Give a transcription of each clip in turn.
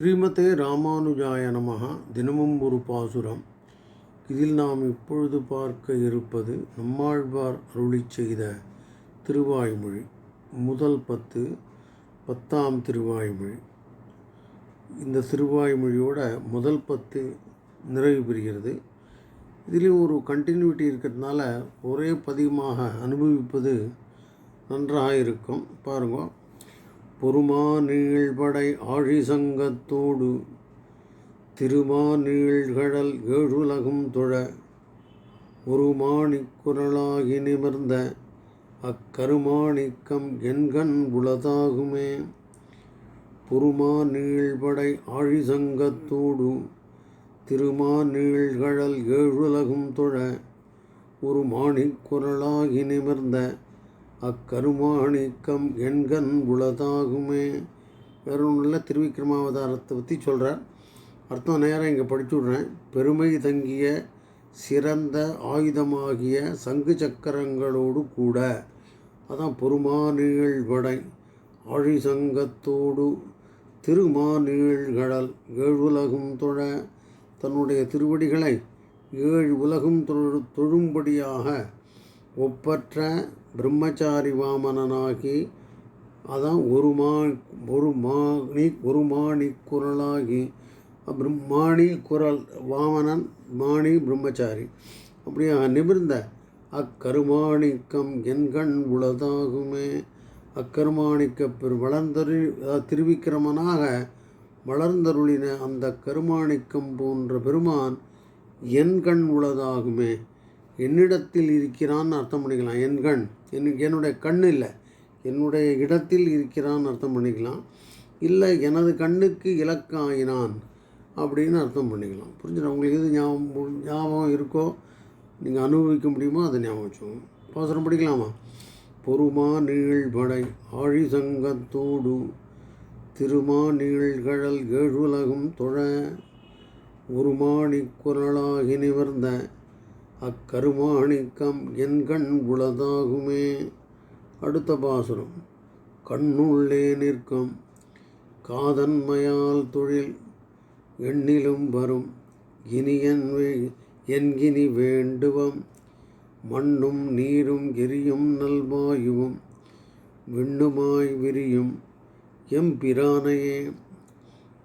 ஸ்ரீமதே ராமானுஜாய நமகா தினமும் ஒரு பாசுரம். இதில் நாம் இப்பொழுது பார்க்க இருப்பது நம்மாழ்வார் அருளிச் செய்த திருவாய்மொழி. முதல் பத்து பத்தாம் திருவாய்மொழி. இந்த திருவாய்மொழியோட முதல் பத்து நிறைவு பெறுகிறது. இதிலும் ஒரு கண்டினியூட்டி இருக்கிறதுனால ஒரே பதிகமாக அனுபவிப்பது நன்றாக இருக்கும். பாருங்க பொறுமா ஆழிசங்கத்தோடு ஆழி ஏழுலகும் தொழ ஒரு மாணிக்குரலாகி நிமிர்ந்த அக்கருமாணிக்கம் என்கண் உளதாகுமே. பொறுமா ஆழிசங்கத்தோடு ஆழி ஏழுலகும் தொழ ஒரு மாணிக்குரலாகி நிமிர்ந்த அக்கருமாணிக்கம் எண்கண் உளதாகுமே. வேற ஒன்றும் இல்லை திருவிக்ரமாவதாரத்தை பற்றி சொல்கிறார் அர்த்தம் நேரம் இங்கே படிச்சு விட்றேன் பெருமை தங்கிய சிறந்த ஆயுதமாகிய சங்கு சக்கரங்களோடு கூட அதான் பொறுமானீழ் வடை ஆழி சங்கத்தோடு திருமானீழ்கடல் ஏழுலகும் தொழ தன்னுடைய திருவடிகளை ஏழு உலகும் தொழு தொழும்படியாக ஒப்பற்ற பிரம்மச்சாரி வாமனனாகி அதான் ஒரு மா ஒரு மாணி ஒரு மாணி குரலாகி மாணி குரல் வாமனன் மாணி பிரம்மச்சாரி. அப்படியாக நிமிர்ந்த அக்கருமாணிக்கம் என்கண் உளதாகுமே. அக்கருமாணிக்க பெரு வளர்ந்தரு திருவிக்கிரமனாக வளர்ந்தருளின அந்த கருமாணிக்கம் போன்ற பெருமான் என் கண் உளதாகுமே. என்னிடத்தில் இருக்கிறான்னு அர்த்தம் பண்ணிக்கலாம். என் கண். என் என்னுடைய கண் இல்லை. என்னுடைய இடத்தில் இருக்கிறான்னு அர்த்தம் பண்ணிக்கலாம். இல்லை எனது கண்ணுக்கு இலக்காயினான் அப்படின்னு அர்த்தம் பண்ணிக்கலாம். புரிஞ்சுடா உங்களுக்கு எது ஞாபகம் ஞாபகம் இருக்கோ நீங்கள் அனுபவிக்க முடியுமோ அதை ஞாபகம் வச்சுக்கோங்க. பாசனம் படிக்கலாமா? பொறுமா நீழ்படை ஆழி சங்கத்தோடு திருமா நீழ்கழல் ஏழுலகும் தொழ ஒரு மாணிக் குரலாகி நிமிர்ந்த அக்கருமாணிக்கம் என் கண் உளதாகுமே. அடுத்த பாசுரம். கண்ணுள்ளே நிற்கும். காதன்மையால் தொழில் எண்ணிலும் வரும். இனியன் என்கினி வேண்டுவம். மண்ணும் நீரும் எரியும் நல்வாயுவும். விண்ணுமாய் விரியும் எம்பிரானையே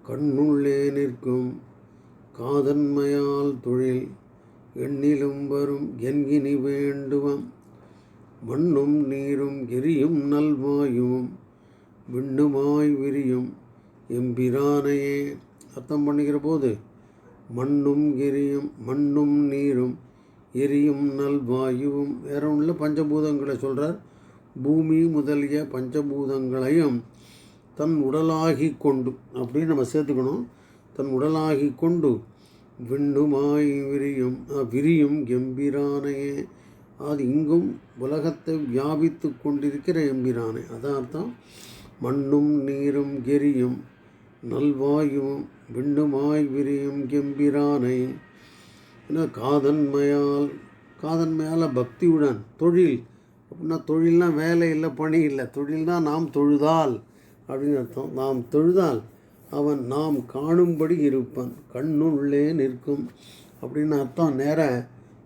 கண்ணுள்ளே நிற்கும். காதன்மையால் தொழில் எண்ணிலும் வரும் என்கினி வேண்டுவம். மண்ணும் நீரும் எரியும் நல்வாயுவும். விண்ணுமாய் விரியும் எம்பிரானையே. அர்த்தம் பண்ணுகிற போது மண்ணும் எரியும் மண்ணும் நீரும் எரியும் நல்வாயுவும். வேற ஒன்றில் பஞ்சபூதங்களை சொல்கிறார் பூமி முதலிய பஞ்சபூதங்களையும் தன் உடலாகி கொண்டு அப்படின்னு நம்ம சேர்த்துக்கணும். தன் உடலாகி கொண்டு விண்ணுமாய் விரியும் விரியும் எம்பிரானையே. அது இங்கும் உலகத்தை வியாபித்து கொண்டிருக்கிற எம்பிரானை. அதார்த்தம் மண்ணும் நீரும் எரியும் நல்வாயுவும் விண்ணுமாய் விரியும் எம்பிரானை. என்ன காதன்மையால் காதன்மையால் பக்தியுடன் தொழில். அப்படின்னா தொழில்னால் வேலை இல்லை பணி இல்லை. தொழில்னா நாம் தொழுதால் அப்படின்னு அர்த்தம். நாம் தொழுதால் அவன் நாம் காணும்படி இருப்பன். கண்ணுள்ளே நிற்கும். அப்படின்னு அர்த்தம் நேர.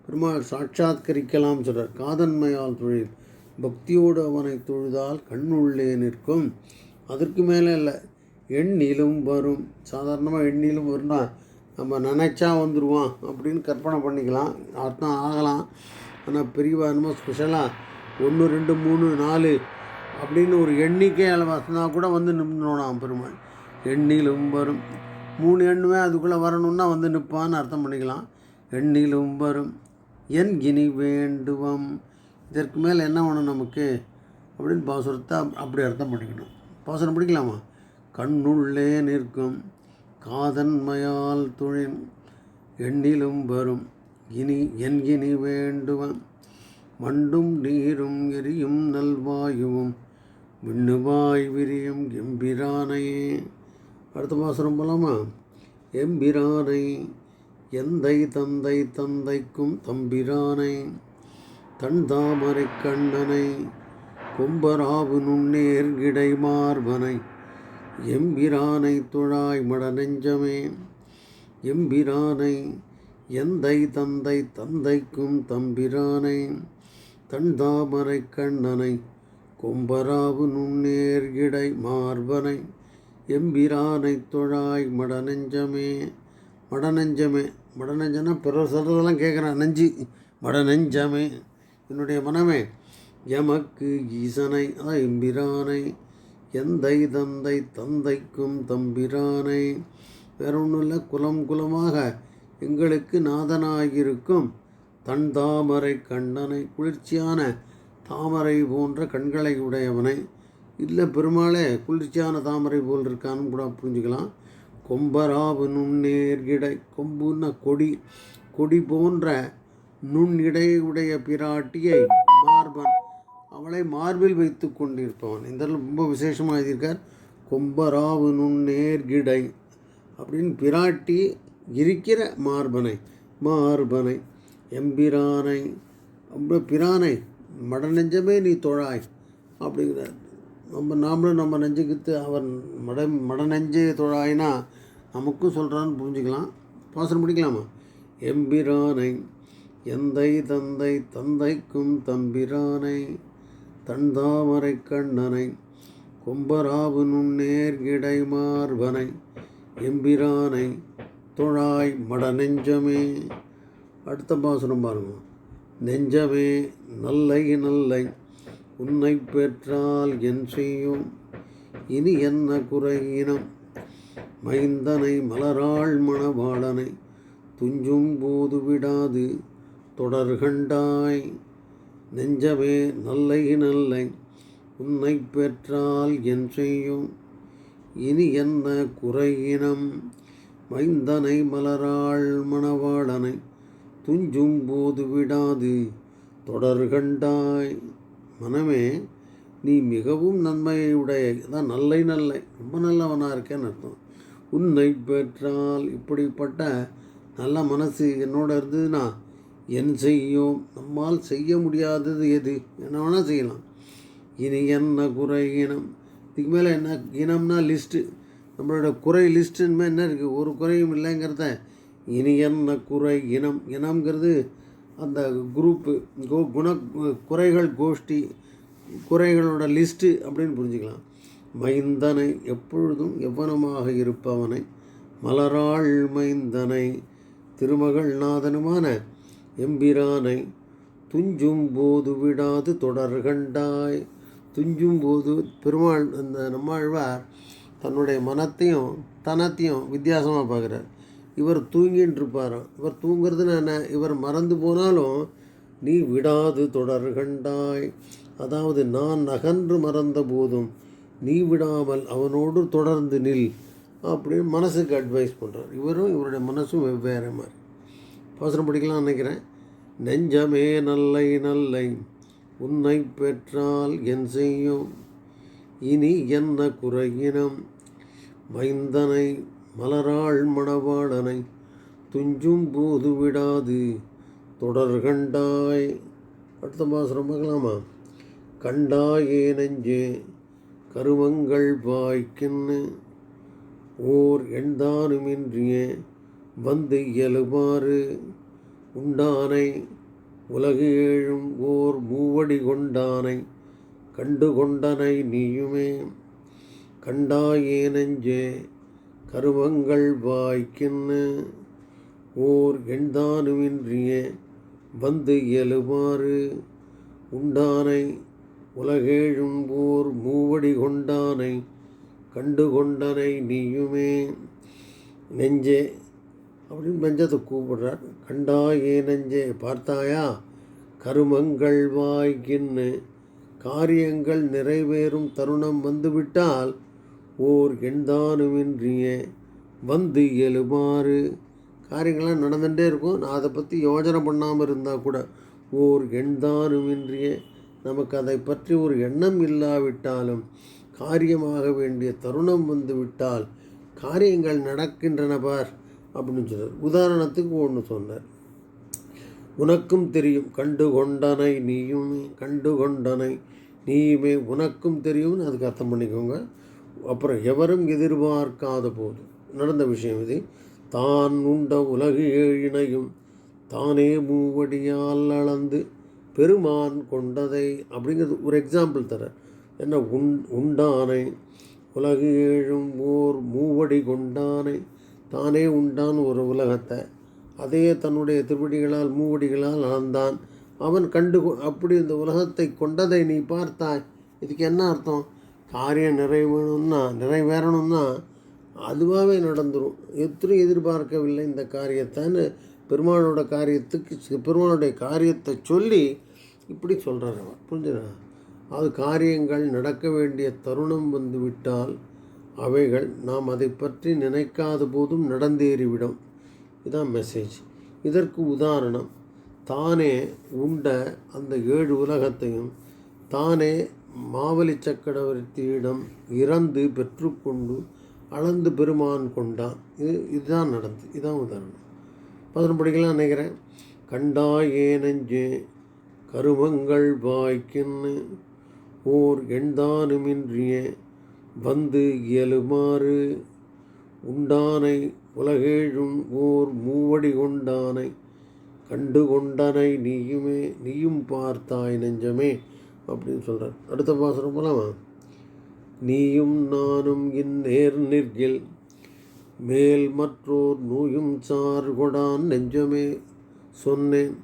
பெருமாள் சாட்சாத்கரிக்கலாம் சொல்கிறார் காதன்மையால் தொழில். பக்தியோடு அவனை தொழுதால் கண்ணுள்ளே நிற்கும். அதற்கு மேலே இல்லை. எண்ணிலும் வரும். சாதாரணமாக எண்ணிலும் வரும்னா நம்ம நினச்சா வந்துடுவான் அப்படின்னு கற்பனை பண்ணிக்கலாம். அர்த்தம் ஆகலாம். ஆனால் பெரியவா என்னமோ ஸ்பெஷலாக ஒன்று ரெண்டு மூணு நாலு அப்படின்னு ஒரு எண்ணிக்கை வசனா கூட வந்து நின்றுனான் பெருமாள். எண்ணிலும் வரும். மூணு எண்ணுமே அதுக்குள்ளே வரணுன்னா வந்து நிற்பான்னு அர்த்தம் பண்ணிக்கலாம். எண்ணிலும் வரும். என் கினி வேண்டுவம். இதற்கு மேலே என்ன வேணும் நமக்கு? அப்படின்னு பாசுரத்தை அப்படி அர்த்தம் பண்ணிக்கணும். பாசுரம் பிடிக்கலாமா? கண்ணுள்ளே நிற்கும். காதன்மையால் தொழில். எண்ணிலும் வரும். இனி என் இனி வேண்டுவன் மண்டும் நீரும் எரியும் நல்வாயுவும். விண்ணுவாய் விரியும் எம்பிரானையே. அடுத்த மாதம் போலாமா? எம்பிரானை எந்தை தந்தை தந்தைக்கும் தம்பிரானை தன் தாமரை கண்ணனை கொம்பராவு நுண்ணேர் கிடை மார்பனை எம்பிரானை தொழாய் மட நெஞ்சமே எம்பிரானை எந்தை தந்தை தந்தைக்கும் தம்பிரானை தண்டாமரை கண்ணனை கொம்பராவு நுண்ணேர்கிடை மார்பனை எம்பிரானை தொழாய் மடநெஞ்சமே மடநெஞ்சமே. மடநெஞ்சனா பிறர் சொல்கிறதெல்லாம் கேட்குறான் நெஞ்சு. மடநெஞ்சமே. என்னுடைய மனமே எமக்கு ஈசனை அதான் எம்பிரானை. எந்தை தந்தை தந்தைக்கும் தம்பிரானை. வேற ஒன்றும் இல்லை குலம் குலமாக எங்களுக்கு நாதனாயிருக்கும் தன் தாமரை கண்ணனை குளிர்ச்சியான தாமரை போன்ற கண்களை உடையவனை. இல்லை பெருமாளே குளிர்ச்சியான தாமரை போல் இருக்கான்னு கூட புரிஞ்சுக்கலாம். கொம்பராவு நுண்ணேர்கிடை கொம்புன்னா கொடி கொடி போன்ற நுண்ணிடை உடைய பிராட்டியை மார்பன் அவளை மார்பில் வைத்து கொண்டிருப்பவன். இந்த ரொம்ப விசேஷமாக எழுதியிருக்கார் கொம்பராவு நுண்ணேர்கிடை அப்படின்னு பிராட்டி இருக்கிற மார்பனை மார்பனை எம்பிரானை ரொம்ப பிரானை மட நெஞ்சமே நீ தொழாய் அப்படிங்கிறார். நம்ம நாமளும் நம்ம நெஞ்சுக்கித்து அவன் மட மட நெஞ்சு தொழாயினா நமக்கும் சொல்கிறான்னு புரிஞ்சுக்கலாம். பாசனம் பிடிக்கலாமா எம்பிரானை எந்தை தந்தை தந்தைக்கும் தம்பிரானை தண்டாமரை கண்ணனை கொம்பராபு நுண்ணேர் மார்பனை எம்பிரானை தொழாய் மட நெஞ்சமே. அடுத்த பாசனம் பாருங்க. நெஞ்சமே நல்லை நல்லை உன்னை பெற்றால் என் செய்யும் இனி என்ன குறையினம்? மைந்தனை மலராள் மணவாளனை துஞ்சும் போது விடாது தொடர்கண்டாய். நெஞ்சமே நல்லை நல்லை உன்னை பெற்றால் என் செய்யும் இனி என்ன குறையினம்? மைந்தனை மலராள் மணவாளனை துஞ்சும் போது விடாது தொடர்கண்டாய். மனமே நீ மிகவும் நன்மையை உடைய தான் நல்லை நல்லை ரொம்ப நல்லவனாக இருக்கேன்னு அர்த்தம். உன்னை பெற்றால் இப்படிப்பட்ட நல்ல மனசு என்னோட இருந்ததுன்னா என் செய்யும் நம்மால் செய்ய முடியாதது எது? என்ன வேணால் செய்யலாம். இனி என்ன குறை இனம்? இதுக்கு மேலே என்ன இனம்னா லிஸ்ட்டு நம்மளோட குறை லிஸ்ட்டுன்னு என்ன இருக்குது ஒரு குறையும் இல்லைங்கிறத இனி என்ன குறை இனம்? இனம்ங்கிறது அந்த குரூப்பு கோ குண குறைகள் கோஷ்டி குறைகளோட லிஸ்ட்டு அப்படின்னு புரிஞ்சுக்கலாம். மைந்தனை எப்பொழுதும் எவ்வனமாக இருப்பவனை? மலராள் மைந்தனை திருமகள் நாதனுமான எம்பிரானை துஞ்சும் போது விடாது தொடர்கண்டாய். துஞ்சும் போது பெருமாள் அந்த நம்மாழ்வார் தன்னுடைய மனத்தையும் தனத்தையும் வித்தியாசமாக பார்க்குறார். இவர் தூங்கின்னு இருப்பாராம் இவர் தூங்குறதுன்னு என்ன? இவர் மறந்து போனாலும் நீ விடாது தொடர்கண்டாய். அதாவது நான் நகன்று மறந்த போதும் நீ விடாமல் அவனோடு தொடர்ந்து நில் அப்படின்னு மனசுக்கு அட்வைஸ் பண்ணுறார் இவரும் இவருடைய மனசும் வெவ்வேறு மாதிரி. பாசனம் படிக்கலாம் நினைக்கிறேன். நெஞ்சமே நல்லை நல்லை உன்னை பெற்றால் என் செய்யும். இனி என்ன குறையினம்? மைந்தனை மலராள் மணவாளனை துஞ்சும் போது விடாது. தொடர்கண்டாய் அடுத்த பாசுரம் பார்க்கலாமா? கண்டாயே நெஞ்சே கருவங்கள் வாய்க்கின்னு ஓர் எண்தானுமின்றிய வந்து இயலுமாறு. உண்டானை உலகு ஏழும் ஓர் மூவடி கொண்டானை கண்டு கொண்டனை நீயுமே. கண்டாயே நெஞ்சே கருவங்கள் வாய்க்கின்னு ஓர் எண்தானுமின்றிய வந்து இயலுமாறு உண்டானை உலகேழும் போர் மூவடி கொண்டானை கண்டு கொண்டனை நீயுமே. நெஞ்சே அப்படின்னு பஞ்சத்தை கூப்பிடுறார். கண்டாயே நெஞ்சே? பார்த்தாயா? கருமங்கள் வாய்க்கின்னு காரியங்கள் நிறைவேறும் தருணம் வந்துவிட்டால் ஓர் எண்தானுமின்றிய வந்து இயலுமாறு காரியங்கள்லாம் நடந்துகிட்டே இருக்கும். நான் அதை பற்றி யோஜனை பண்ணாமல் இருந்தால் கூட ஓர் எண்தானுமின்றிய நமக்கு அதை பற்றி ஒரு எண்ணம் இல்லாவிட்டாலும் காரியமாக வேண்டிய தருணம் வந்து விட்டால் காரியங்கள் நடக்கின்றன பார் அப்படின்னு சொன்னார் உதாரணத்துக்கு ஒன்று சொன்னார். உனக்கும் தெரியும் கண்டு கொண்டனை நீயுமே கண்டு கொண்டனை நீயுமே உனக்கும் தெரியும்னு அதுக்கு அர்த்தம் பண்ணிக்கோங்க. அப்புறம் எவரும் எதிர்பார்க்காத போது நடந்த விஷயம் இது. தான் உண்ட உலகு ஏழினையும் தானே மூவடியால் அளந்து பெருமான் கொண்டதை அப்படிங்கிறது ஒரு எக்ஸாம்பிள் தர என்ன உண் உண்டானை உலகு ஏழும் ஓர் மூவடி கொண்டானை தானே உண்டான் ஒரு உலகத்தை. அதே தன்னுடைய திருவடிகளால் மூவடிகளால் அளந்தான். அவன் கண்டு அப்படி இந்த உலகத்தை கொண்டதை நீ பார்த்தாய். இதுக்கு என்ன அர்த்தம்? காரியம் நிறைவேணும்னா நிறைவேறணும்னா அதுவாகவே நடந்துடும் எத்தனை எதிர்பார்க்கவில்லை இந்த காரியத்தான்னு பெருமானோட காரியத்துக்கு பெருமானுடைய காரியத்தை சொல்லி இப்படி சொல்கிறார் அவர். புரிஞ்சுதா? அது காரியங்கள் நடக்க வேண்டிய தருணம் வந்து விட்டால் அவைகள் நாம் அதை பற்றி நினைக்காத போதும் நடந்தேறிவிடும். இதான் மெசேஜ் இதற்கு உதாரணம். தானே உண்ட அந்த ஏழு உலகத்தையும் தானே மாவலி சக்கரவர்த்தியிடம் இறந்து பெற்றுக்கொண்டு அளந்து பெருமான் கொண்டான். இது இதுதான் நடந்து இதுதான் உதாரணம். பதினொன்று படிக்கலாம் நினைக்கிறேன். கண்டாயே நெஞ்சே கருமங்கள் வாய்க்கின்னு ஓர் எண்தானுமின்றிய வந்து இயலுமாறு உண்டானை உலகேழும் ஓர் மூவடி கொண்டானை கண்டு கொண்டனை நீயுமே நீயும் பார்த்தாய் நெஞ்சமே அப்படின்னு சொல்கிறார் அடுத்த பாசனம் போலாமா. நீயும் நானும் இந்நேர் நிற்கில் மேல் மற்றோர் நூயும் சார் கொடான் நெஞ்சமே சொன்னேன்.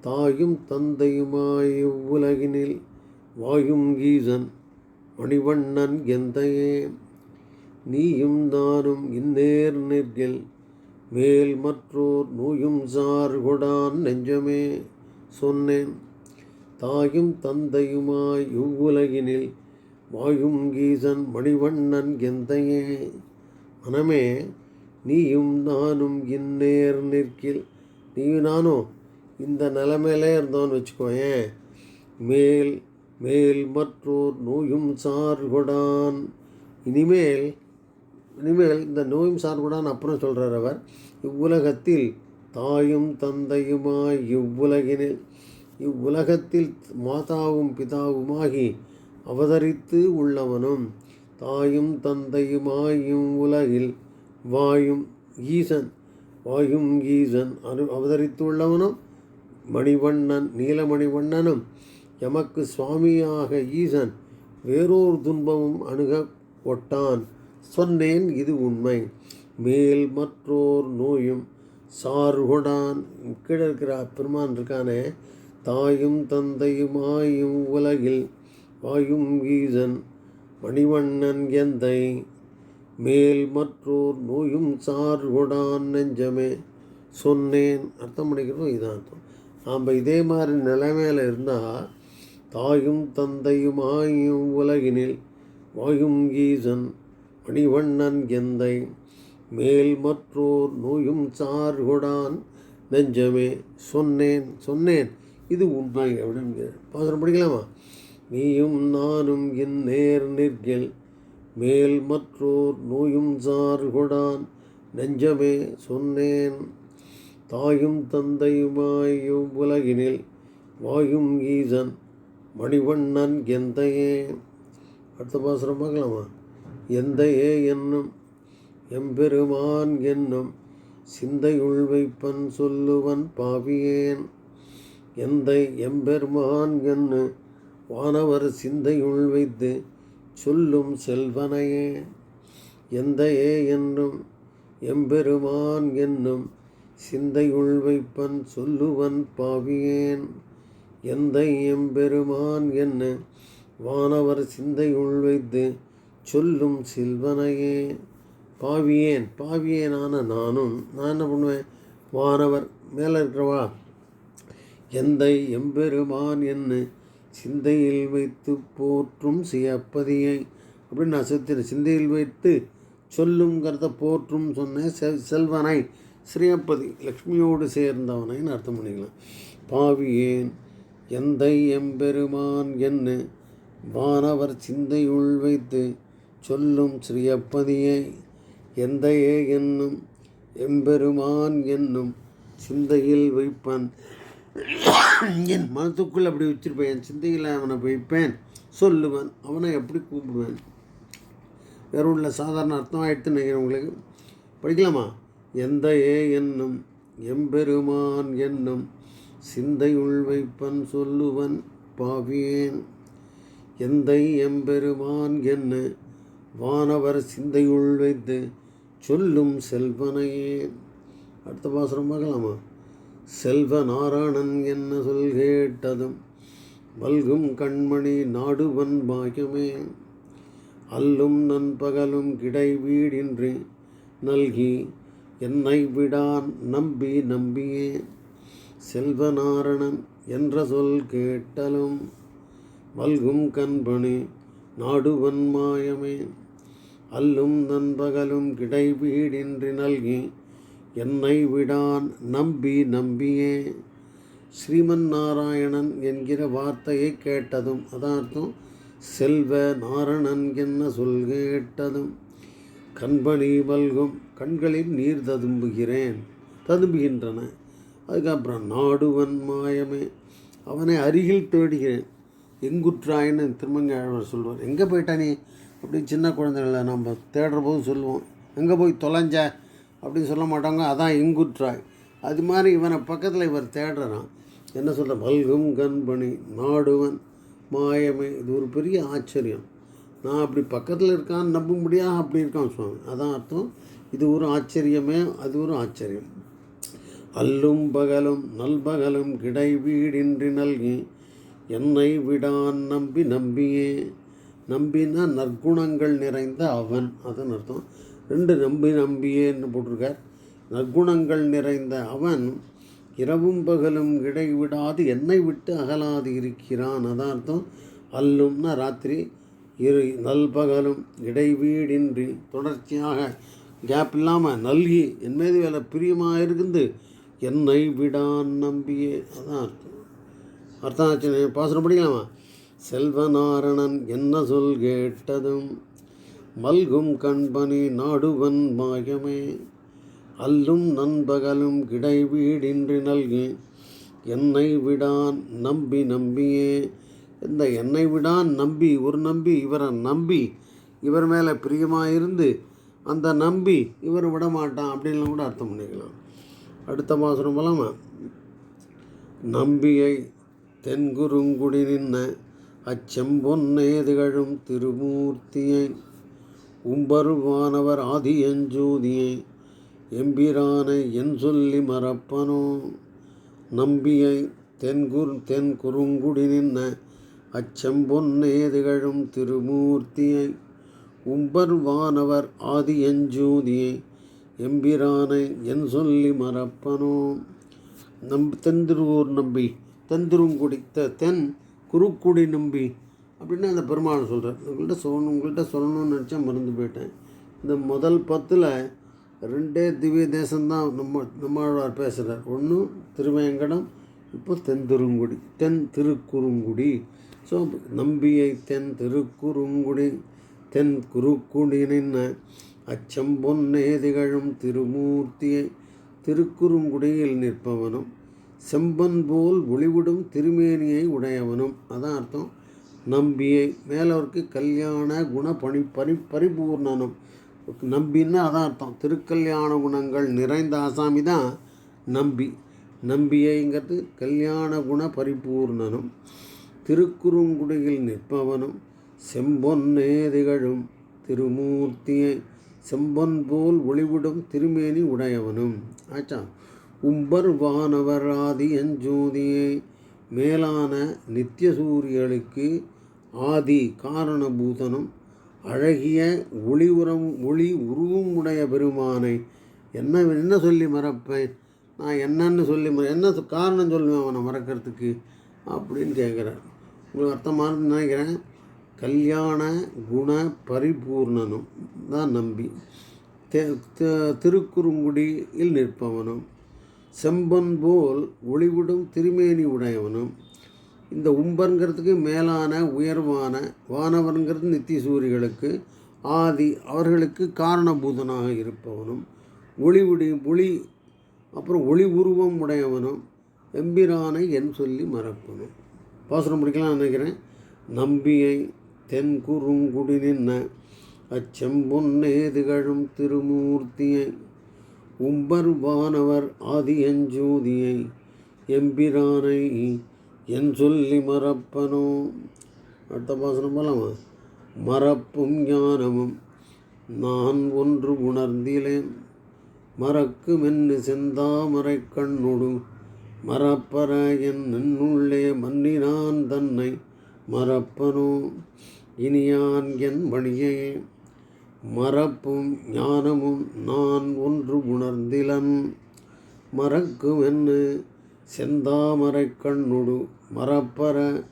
தாயும் தந்தையுமாய் இவ்வுலகினில் வாயும் கீசன் மணிவண்ணன் எந்தையே. நீயும் நானும் இந்நேர் நிற்கில் மேல் மற்றோர் நூயும் சார் கொடான் நெஞ்சமே சொன்னேன். தாயும் தந்தையுமாய் இவ்வுலகினில் வாயும் கீசன் மணிவண்ணன் எந்தையே. மனமே நீயும் நானும் இந்நேர் நிற்கில். நீயும் நானும் இந்த நிலைமையிலே இருந்தோன்னு வச்சுக்கோயேன். மேல் மேல் மற்றோர் நோயும் சார்கொடான். இனிமேல் இனிமேல் இந்த நோயும் சார்குடான் அப்புறம் சொல்கிறார் அவர். இவ்வுலகத்தில் தாயும் தந்தையுமாய் இவ்வுலகினில் இவ்வுலகத்தில் மாதாவும் பிதாவுமாகி அவதரித்து உள்ளவனும் தாயும் தந்தையுமாயும் உலகில் வாயும் ஈசன் வாயும் ஈசன் அரு அவதரித்துள்ளவனும் மணிவண்ணன் நீலமணிவண்ணனும் எமக்கு சுவாமியாக ஈசன் வேறொரு துன்பமும் அணுக ஒட்டான் சொன்னேன் இது உண்மை. மேல் மற்றோர் நோயும் சார்கொடான் கீழே இருக்கிற பெருமான் இருக்கானே தாயும் தந்தையுமாயும் உலகில் வாயும் ஈசன் மணிவண்ணன் எந்தை. மேல் மற்றோர் நோயும் சார்கொடான் நெஞ்சமே. சொன்னேன். அர்த்தம் பண்ணிக்கிறோம் இதான் அர்த்தம். நாம் இதே மாதிரி நிலைமையில் இருந்தால் தாயும் தந்தையும் ஆயும் உலகினில் வாயும் ஈசன் மணிவண்ணன் எந்தை. மேல் மற்றோர் நோயும் சார்கொடான் நெஞ்சமே. சொன்னேன். சொன்னேன். இது உண்மை அப்படின்னு பாசனம் படிக்கலாமா? நீயும் நானும் என் நேர் நிற்கில் மேல் மற்றோர் நோயும் சார்கொடான் நெஞ்சமே சொன்னேன். தாயும் தந்தையுமாய் உலகினில் வாயும் ஈசன் மணிவண்ணன் எந்தையே. அடுத்த பாசுரம் பார்க்கலாமா? எந்தையே என்னும் எம்பெருமான் என்னும் சிந்தையுள் வைப்பன் சொல்லுவன் பாவியேன். எந்தை எம்பெருமான் என்று வானவர் சிந்தையுள் வைத்து சொல்லும் செல்வனையே. எந்தையே என்றும் எம்பெருமான் என்னும் சிந்தையுள் வைப்பன் சொல்லுவன் பாவியேன். எந்தை எம்பெருமான் என்ன வானவர் சிந்தையுள் வைத்து சொல்லும் சில்வனையே. பாவியேன் பாவியேனான நானும் நான் என்ன பண்ணுவேன்? வானவர் மேலே இருக்கிறவா? எந்தை எம்பெருமான் என்ன சிந்தையில் வைத்து போற்றும் சியப்பதியை. அப்படின்னு நான் செத்துறேன் சிந்தையில் வைத்து சொல்லுங்கிறத போற்றும் சொன்னேன். செ- செல்வனை ஸ்ரீயப்பதி லக்ஷ்மியோடு சேர்ந்தவனைன்னு அர்த்தம் பண்ணிக்கலாம். பாவியேன் எந்தை எம்பெருமான் என்ன வானவர் சிந்தையுள் வைத்து சொல்லும் ஸ்ரீயப்பதியை எந்தையே என்னும் எம்பெருமான் என்னும் சிந்தையில் வைப்பன். என் மனத்துக்குள் அப்படி வச்சிருப்பேன் என் சிந்தையில் அவனை வைப்பேன் சொல்லுவேன் அவனை எப்படி கூப்பிடுவேன். வெறும் உள்ள சாதாரண அர்த்தம் ஆயிடுத்துன்னு நினைக்கிறேன் உங்களுக்கு படிக்கலாமா? எந்த ஏ என்னும் எம்பெருமான் என்னும் சிந்தையுள் வைப்பன் சொல்லுவன் பாவியேன். எந்தை எம்பெருமான் என்ன வானவர் சிந்தையுள் வைத்து சொல்லும் செல்வனையே. அடுத்த பாசுரம் பார்க்கலாமா? செல்வ நாராயணன் என்ன சொல் கேட்டதும் வல்கும் கண்மணி நாடுவன் பாயமே அல்லும் நண்பகலும் கிடை வீடின்றி நல்கி என்னை விடான் நம்பி நம்பியே. செல்வநாரணன் என்ற சொல் கேட்டலும் வல்கும் கண்பணி நாடுவன் மாயமே அல்லும் நண்பகலும் கிடை வீடின்றி நல்கி என்னை விடான் நம்பி நம்பியே. ஸ்ரீமன் நாராயணன் என்கிற வார்த்தையை கேட்டதும் அதார்த்தம் செல்வ நாரணன் என்ன சொல் கேட்டதும் கண்பணி மல்கும் கண்களில் நீர் ததும்புகிறேன் ததும்புகின்றன. அதுக்கப்புறம் நாடுவன் மாயமே அவனை அருகில் தேடுகிறேன். எங்குற்றாயின்னு திருமங்கையாழ்வார் சொல்வார். எங்கே போயிட்டா நீ? அப்படின்னு சின்ன குழந்தைகளை நம்ம தேடுற போது சொல்லுவோம். எங்கே போய் தொலைஞ்ச அப்படின்னு சொல்ல மாட்டாங்க. அதான் இங்குற்றாய் அது மாதிரி இவனை பக்கத்தில் இவர் தேடுறான் என்ன சொல்கிற மல்கும் கண்பணி நாடுவன் மாயமை. இது ஒரு பெரிய ஆச்சரியம். நான் அப்படி பக்கத்தில் இருக்கான்னு நம்பும்படியாக அப்படி இருக்கான் சுவாமி. அதான் அர்த்தம். இது ஒரு ஆச்சரியமே அது ஒரு ஆச்சரியம். அல்லும் பகலும் நல்பகலும் கிடை வீடின்றி நல்கி என்னை விடான் நம்பி நம்பியே. நம்பினா நற்குணங்கள் நிறைந்த அவன். அதன் அர்த்தம். ரெண்டு நம்பி நம்பியேன்னு போட்டிருக்கார். நற்குணங்கள் நிறைந்த அவன் இரவும் பகலும் இடைவிடாது என்னை விட்டு அகலாது இருக்கிறான். அதார்த்தம் அல்லும்னா ராத்திரி இரு நல்பகலும் இடைவீடின்றி தொடர்ச்சியாக கேப் இல்லாமல் நல்கி என் மீது வேலை பிரியமாக இருக்குது என்னை விடான் நம்பியே. அதான் அர்த்தம் அர்த்தம் ஆச்சு பாசனம் படிக்கலாமா செல்வநாரணன் என்ன சொல் கேட்டதும் மல்கும் கண்பனி நாடுவன் மாயமே. அல்லும் நண்பகலும் கிடை வீடின்றி நல்கி என்னை விடான் நம்பி நம்பியே. இந்த என்னை விடான் நம்பி ஒரு நம்பி இவரை நம்பி இவர் மேலே பிரியமாக இருந்து அந்த நம்பி இவர் விடமாட்டான் அப்படின்லாம் கூட அர்த்தம் பண்ணிக்கலாம். அடுத்த மாதம் போலாமா? நம்பியை தென்குறுங்குடி நின்ன அச்செம்பொன்னே திகழும் திருமூர்த்தியை உம்பருவானவர் ஆதியஞ்சோதியை எம்பிரானை என் சொல்லி மறப்பனோ? நம்பியை தென்குர் தென் குறுங்குடி நின்ன அச்செம்பொன்னே திகழும் திருமூர்த்தியை உம்பர் வானவர் ஆதியஞ்சோதியை எம்பிரானை என் சொல்லி மறப்பனோ? நம் தென்திருவூர் நம்பி தென்திருங்குடி தென் குறுக்குடி நம்பி அப்படின்னு அந்த பெருமாள் சொல்கிறார் உங்கள்கிட்ட சொல்லணும் உங்கள்கிட்ட சொல்லணும்னு நினச்சா மறந்து போயிட்டேன். இந்த முதல் பத்தில் ரெண்டே திவ்ய தேசம்தான் நம்ம நம்மாழ்வார் பேசுகிறார் ஒன்று திருவேங்கடம் இப்போ தென் திருங்குடி தென் திருக்குறுங்குடி. ஸோ நம்பியை தென் திருக்குறுங்குடி தென் குறுக்குடி நின்ன அச்சம்பொன்னே திகழும் திருமூர்த்தியை திருக்குறுங்குடியில் நிற்பவனும் செம்பன் போல் ஒளிவிடும் திருமேனியை உடையவனும். அதான் அர்த்தம். நம்பியை மேலவருக்கு கல்யாண குண பணி பரி பரிபூர்ணனம். நம்பின்னா அதான் அர்த்தம். திருக்கல்யாண குணங்கள் நிறைந்த ஆசாமி தான் நம்பி. நம்பியைங்கிறது கல்யாண குண பரிபூர்ணனும். திருக்குறுங்குடியில் நிற்பவனும் செம்பொன்னே திகழும் திருமூர்த்தியை செம்பொன் போல் ஒளிவிடும் திருமேனி உடையவனும். ஆச்சா? உம்பர் வானவராதி எஞ்சோதியை மேலான நித்திய சூரியனுக்கு ஆதி காரணபூதனும் அழகிய ஒளி உரம் ஒளி உருவும் உடைய பெருமானை. என்ன என்ன சொல்லி மறப்பேன்? நான் என்னன்னு சொல்லி மற என்ன காரணம் சொல்லுவேன் அவனை மறக்கிறதுக்கு? அப்படின்னு கேட்குறார். உங்களுக்கு அர்த்தமானது நினைக்கிறேன்? கல்யாண குண பரிபூர்ணனும் தான் நம்பி. திருக்குறுங்குடியில் நிற்பவனும் செம்பன் போல் ஒளிவிடும் திருமேனி உடையவனும் இந்த உம்பருங்கிறதுக்கு மேலான உயர்வான வானவருங்கிறது நித்திய சூரிகளுக்கு ஆதி அவர்களுக்கு காரணபூதனாக இருப்பவனும் ஒளிவிடி ஒளி அப்புறம் ஒளி உருவம் உடையவனும் எம்பிரானை என் சொல்லி மறப்பனும். பாசுரம் முடிக்கலாம் நினைக்கிறேன். நம்பியை தென் குறுங்குடி நின்ன அச்செம்பொன்னேதுகழும் திருமூர்த்தியை உம்பர் வானவர் ஆதியஞ்சோதியை எம்பிரானை என் சொல்லி மறப்பனோ. அடுத்த பாசனம் போலாமா? மறப்பும் ஞானமும் நான் ஒன்று உணர்ந்திலேன். மறக்குமென்னு செந்தாமரை கண்ணொடு மறப்பற என் நின்னுள்ளே மன்னினான் தன்னை மறப்பனோ. இனியான் என் வழியே. மறப்பும் ஞானமும் நான் ஒன்று உணர்ந்திலன். மறக்குமென்னு செந்தாமரை கண்ணுடு மறப்பற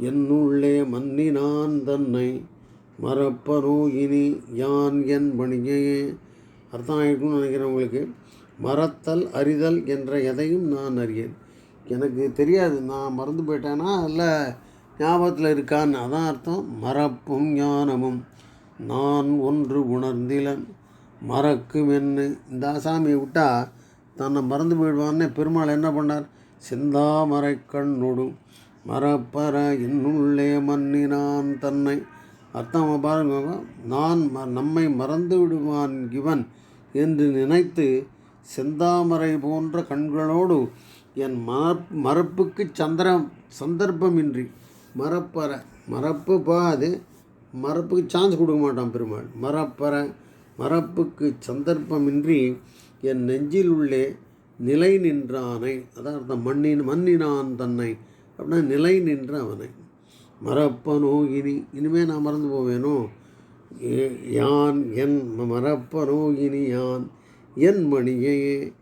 என்னுள்ளே மன்னினான் தன்னை. மறப்பனோ இனி யான் என் பணியையே அர்த்தம் ஆகிருக்கும்னு நினைக்கிறேன் உங்களுக்கு. மறத்தல் அறிதல் என்ற எதையும் நான் அறியேன். எனக்கு தெரியாது நான் மறந்து போயிட்டேன்னா இல்லை ஞாபகத்தில் இருக்கான்னு. அதான் அர்த்தம். மறப்பும் ஞானமும். நான் ஒன்று உணர்ந்திலன். மறக்கும் என்ன? இந்த ஆசாமியை விட்டால் தன்னை மறந்து போயிடுவான்னு பெருமாள் என்ன பண்ணார்? செந்தாமரை கண்ணொடு மறப்பற இன்னுள்ளே மன்னினான் தன்னை. அர்த்தம் பாருங்க நான் ம நம்மை மறந்து விடுவான் இவன் என்று நினைத்து செந்தாமரை போன்ற கண்களோடு என் மறப் மரப்புக்கு சந்திரம் சந்தர்ப்பமின்றி மறப்பற மறப்பு பா அது சான்ஸ் கொடுக்க மாட்டான் பெருமாள். மறப்பற மறப்புக்கு சந்தர்ப்பமின்றி என் நெஞ்சில் உள்ளே நிலை நின்றானை. அதாவது அர்த்தம். மண்ணின் மண்ணினான் தன்னை. அப்படின்னா நிலை நின்ற அவனை. மறப்பனோ இனி இனிமே நான் மறந்து போவேனோ? ஏ- யான் என் மறப்பனோ இனி யான்? என் மணியே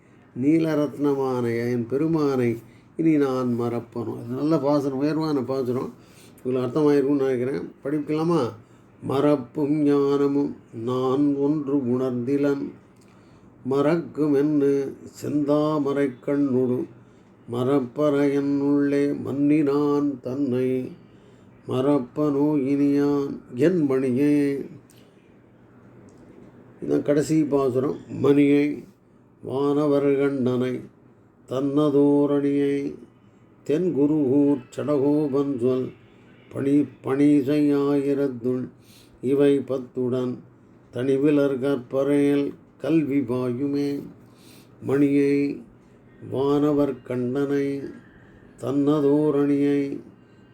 நீலரத்னமான என் பெருமானை. இனி நான் மறப்பனோ இது நல்ல பாசனம் உயர்வான பாசனம் இவ்வளோ அர்த்தமாயிருக்கும்னு நினைக்கிறேன். படிக்கலாமா? மறப்பும் ஞானமும். நான் ஒன்று உணர்ந்திலன். மறக்குமென்னு செந்தாமரை கண்ணுடு மறப்பற மன்னினான் தன்னை மறப்பனோ இனியான் என் மணியே. இதன் கடைசி பாசுரம். மணியை வானவர்கண்டனை தன்னதோரணியை தென்குருகூர் சடகோபன் சொல் பணி பணிசையாயிரத்துள் இவை பத்துடன் தனிவிலர் கற்பறையல் கல்வி பாயுமே. மணியை வானவர் கண்டனை தன்னதோரணியை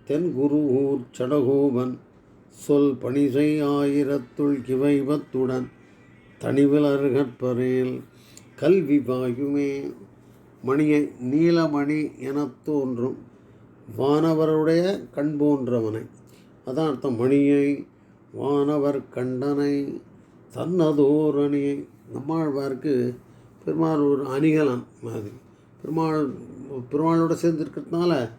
தென்குருகூர் சடகோபன் சொல் பணிசை ஆயிரத்துள் கிவைவத்துடன் தனிவிலர் கற்பறையல் கல்வி பாயுமே. மணியை நீலமணி எனத் தோன்றும் வானவருடைய கண் போன்றவனை. அதான் அர்த்தம் மணியை வானவர் கண்டனை தன்னதோரணியை நம்மாழ்வாருக்கு பெருமாள் ஒரு அணிகலன் மாதிரி. பெருமாள் பெருமாளோட சேர்ந்துருக்கிறதுனால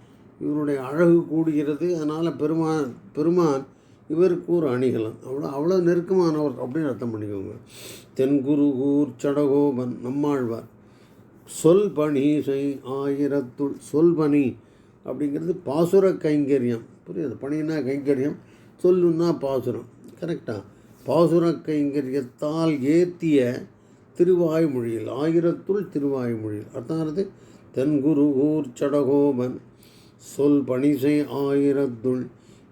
இவருடைய அழகு கூடுகிறது. அதனால் பெருமான் பெருமான் இவருக்கு ஒரு அணிகலன். அவ்வளோ அவ்வளோ நெருக்கமானவர் அப்படின்னு அர்த்தம் பண்ணிக்கோங்க. தென்குருகூர் சடகோபன் நம்மாழ்வார். சொல் பணி செய் ஆயிரத்துள் சொல் பணி அப்படிங்கிறது பாசுர கைங்கரியம். புரியுது? பணினா கைங்கரியம் சொல்லுன்னா பாசுரம். கரெக்டாக பாசுர கைங்கரியத்தால் ஏத்திய திருவாய்மொழியில் ஆயிரத்துள் திருவாய்மொழியில். அர்த்தம் தென்குருகூர் சடகோபன் சொல் பணிசை ஆயிரத்துள்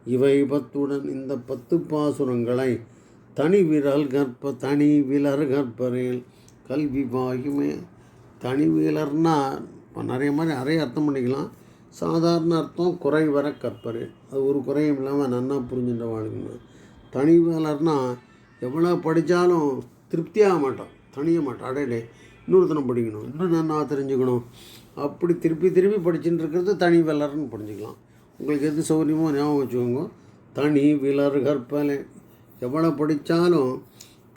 இவை பத்துடன் இந்த பத்து பாசுரங்களை தனி விரல் கற்ப தனி விலர் கற்பரில் கல்வி பாயுமே. தனி விலர்னா இப்போ நிறைய மாதிரி நிறைய அர்த்தம் பண்ணிக்கலாம். சாதாரண அர்த்தம் குறை வர அது ஒரு குறையும் இல்லாமல் நன்னா புரிஞ்சுட்டு வாழ்க்கணும் தனி எவ்வளோ படித்தாலும் திருப்தியாக மாட்டோம் தனிய மாட்டோம். அடையடே இன்னொருத்தனம் படிக்கணும் இன்னும் நன்னா தெரிஞ்சுக்கணும். அப்படி திருப்பி திருப்பி படிச்சுட்டு இருக்கிறது தனி விலர்னு புரிஞ்சுக்கலாம். உங்களுக்கு எது சௌகரியமோ ஞாபகம் வச்சுக்கோங்க. தனி விலர் கற்பனை. எவ்வளோ படித்தாலும்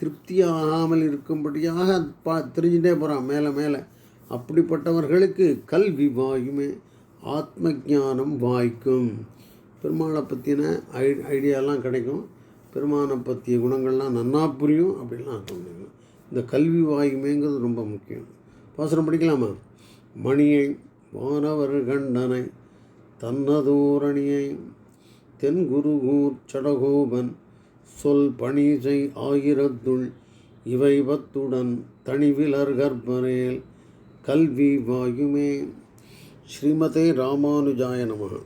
திருப்தி ஆகாமல் இருக்கும்படியாக பா தெரிஞ்சுட்டே போகிறான் மேலே மேலே. அப்படிப்பட்டவர்களுக்கு கல்வி வாயுமே ஆத்ம ஞானம் வாய்க்கும். பெருமாளை பற்றின ஐ ஐடியாலாம் கிடைக்கும். பெருமானை பற்றிய குணங்கள்லாம் நன்னா புரியும் அப்படின்லாம் அர்த்தம் இந்த கல்வி வாயுமேங்கிறது ரொம்ப முக்கியம். பாசுரம் படிக்கலாமா? மணியை வானவர் கண்டனை தன்னதோரணியை தென்குருகூர் சடகோபன் சொல் பணிசை ஆயிரத்துள் இவை பத்துடன் தனிவிலர் கற்பரேல் கல்வி வாயுமே. ஸ்ரீமதே ராமானுஜாய நமகா.